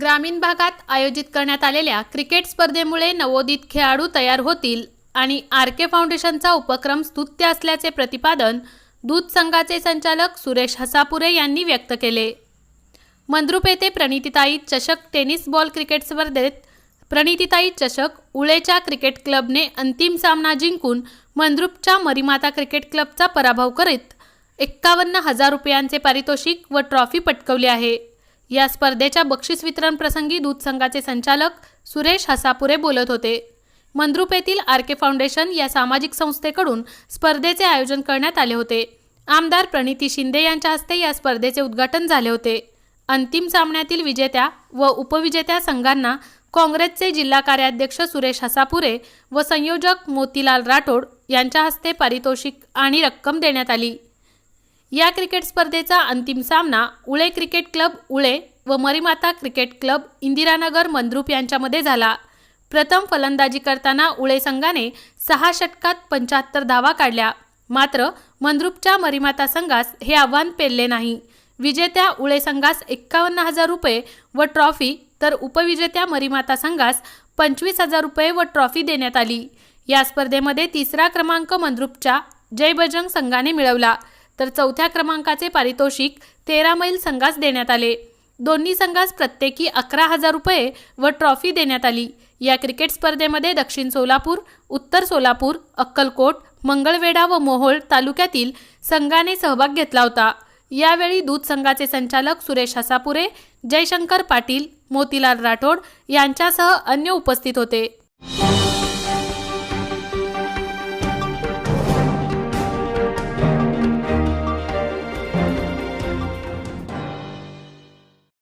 ग्रामीण भागात आयोजित करण्यात आलेल्या क्रिकेट स्पर्धेमुळे नवोदित खेळाडू तयार होतील आणि आर के फाउंडेशनचा उपक्रम स्तुत्य असल्याचे प्रतिपादन दूध संघाचे संचालक सुरेश हसापुरे यांनी व्यक्त केले. मंद्रुप येथे प्रणितीताई चषक टेनिस बॉल क्रिकेट स्पर्धेत प्रणितीताई चषक उळेच्या क्रिकेट क्लबने अंतिम सामना जिंकून मंद्रुपच्या मरीमाता क्रिकेट क्लबचा पराभव करीत एक्कावन्न हजार रुपयांचे पारितोषिक व ट्रॉफी पटकवली आहे. या स्पर्धेच्या बक्षीस वितरण प्रसंगी दूध संघाचे संचालक सुरेश हसापुरे बोलत होते. मंद्रुप येथील आर के फाउंडेशन या सामाजिक संस्थेकडून स्पर्धेचे आयोजन करण्यात आले होते. आमदार प्रणिती शिंदे यांच्या हस्ते या स्पर्धेचे उद्घाटन झाले होते. अंतिम सामन्यातील विजेत्या व उपविजेत्या संघांना काँग्रेसचे जिल्हा कार्याध्यक्ष सुरेश हसापुरे व संयोजक मोतीलाल राठोड यांच्या हस्ते पारितोषिक आणि रक्कम देण्यात आली. या क्रिकेट स्पर्धेचा अंतिम सामना उळे क्रिकेट क्लब उळे व मरीमाता क्रिकेट क्लब इंदिरानगर मंद्रुप यांच्यामध्ये झाला. प्रथम फलंदाजी करताना उळे संघाने सहा षटकात पंच्याहत्तर धावा काढल्या. मात्र मंद्रुपच्या मरीमाता संघास हे आव्हान पेलले नाही. विजेत्या उळे संघास एक्कावन्न हजार रुपये व ट्रॉफी तर उपविजेत्या मरीमाता संघास पंचवीस हजार रुपये व ट्रॉफी देण्यात आली. या स्पर्धेमध्ये तिसरा क्रमांक मंद्रुपच्या जय बजरंग संघाने मिळवला. तर चौथ्या क्रमांकाचे पारितोषिक तेरा मैल संघास देण्यात आले. दोन्ही संघास प्रत्येकी अकरा हजार रुपये व ट्रॉफी देण्यात आली. या क्रिकेट स्पर्धेमध्ये दक्षिण सोलापूर उत्तर सोलापूर अक्कलकोट मंगळवेढा व मोहोळ तालुक्यातील संघाने सहभाग घेतला होता. यावेळी दूध संघाचे संचालक सुरेश हसापुरे जयशंकर पाटील मोतीलाल राठोड यांच्यासह अन्य उपस्थित होते.